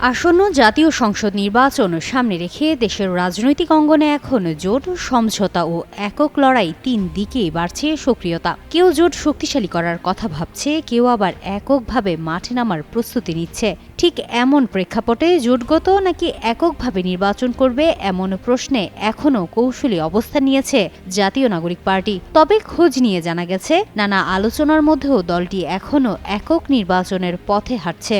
আসন্ন জাতীয় সংসদ নির্বাচন সামনে রেখে দেশের রাজনৈতিক অঙ্গনে এখন জোট, সমঝোতা ও একক লড়াই তিন দিকেই বাড়ছে সক্রিয়তা। কেউ জোট শক্তিশালী করার কথা ভাবছে, কেউ আবার এককভাবে মাঠে নামার প্রস্তুতি নিচ্ছে। ঠিক এমন প্রেক্ষাপটে জোটগত নাকি এককভাবে নির্বাচন করবে এমন প্রশ্নে এখনও কৌশলী অবস্থান নিয়েছে জাতীয় নাগরিক পার্টি। তবে খোঁজ নিয়ে জানা গেছে, নানা আলোচনার মধ্যেও দলটি এখনও একক নির্বাচনের পথে হাঁটছে।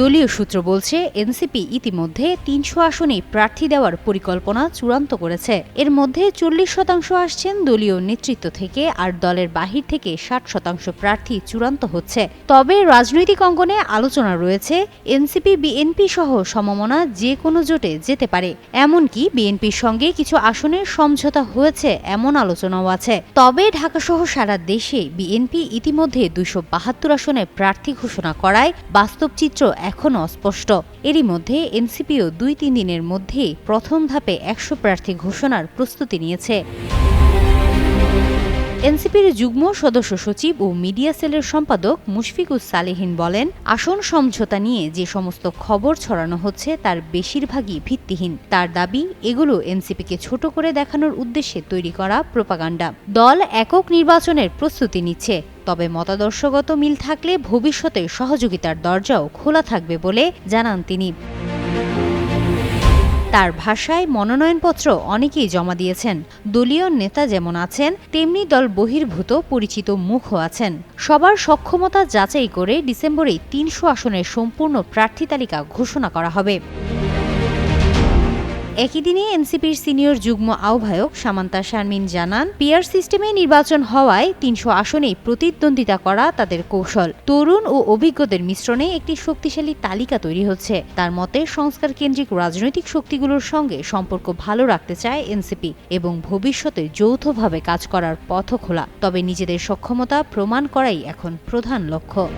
দলীয় সূত্র বলছে, এনসিপি ইতিমধ্যে তিনশো আসনে প্রার্থী দেওয়ার পরিকল্পনা চূড়ান্ত করেছে। এর মধ্যে চল্লিশ শতাংশ আসছেন দলীয় নেতৃত্ব থেকে আর দলের বাহির থেকে ষাট শতাংশ প্রার্থী চূড়ান্ত হচ্ছে। তবে রাজনৈতিক অঙ্গনে আলোচনা রয়েছে, এনসিপি, বিএনপি সহ সমমনা যে কোনো জোটে যেতে পারে। এমনকি বিএনপির সঙ্গে কিছু আসনের সমঝোতা হয়েছে এমন আলোচনাও আছে। তবে ঢাকাসহ সারা দেশে বিএনপি ইতিমধ্যে দুইশো বাহাত্তর আসনে প্রার্থী ঘোষণা করায় বাস্তব চিত্র এখনও অস্পষ্ট এরই মধ্যে এনসিপিও দুই তিন দিনের মধ্যেই প্রথম ধাপে একশো প্রার্থী ঘোষণার প্রস্তুতি নিয়েছে। এনসিপির যুগ্ম সদস্য সচিব ও মিডিয়া সেলের সম্পাদক মুশফিকুস সালেহীন বলেন, আসন সমঝোতা নিয়ে যে সমস্ত খবর ছড়ানো হচ্ছে তার বেশিরভাগই ভিত্তিহীন। তার দাবি, এগুলো এনসিপিকে ছোট করে দেখানোর উদ্দেশ্যে তৈরি করা প্রোপাগান্ডা। দল একক নির্বাচনের প্রস্তুতি নিচ্ছে, তবে মতাদর্শগত মিল থাকলে ভবিষ্যতে সহযোগিতার দরজাও খোলা থাকবে বলে জানান তিনি। তার ভাষায় মনোনয়নপত্র অনেকেই জমা দিয়েছেন। দলীয় নেতা যেমন আছেন, তেমনি দল বহির্ভূত, পরিচিত মুখও আছেন। সবার সক্ষমতা যাচাই করে ডিসেম্বরে তিনশো আসনের সম্পূর্ণ প্রার্থী তালিকা ঘোষণা করা হবে। একই দিনে এনসিপির সিনিয়র যুগ্ম আহ্বায়ক সামান্তা শারমিন জানান পিয়ার সিস্টেমে নির্বাচন হওয়ায় তিনশো আসনেই প্রতিদ্বন্দ্বিতা করা তাদের কৌশল। তরুণ ও অভিজ্ঞদের মিশ্রণে একটি শক্তিশালী তালিকা তৈরি হচ্ছে। তার মতে সংস্কার কেন্দ্রিক রাজনৈতিক শক্তিগুলোর সঙ্গে সম্পর্ক ভালো রাখতে চায় এনসিপি এবং ভবিষ্যতে যৌথভাবে কাজ করার পথ খোলা। তবে নিজেদের সক্ষমতা প্রমাণ করাই এখন প্রধান লক্ষ্য।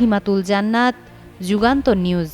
হিমাতুল জান্নাত, যুগান্তর নিউজ।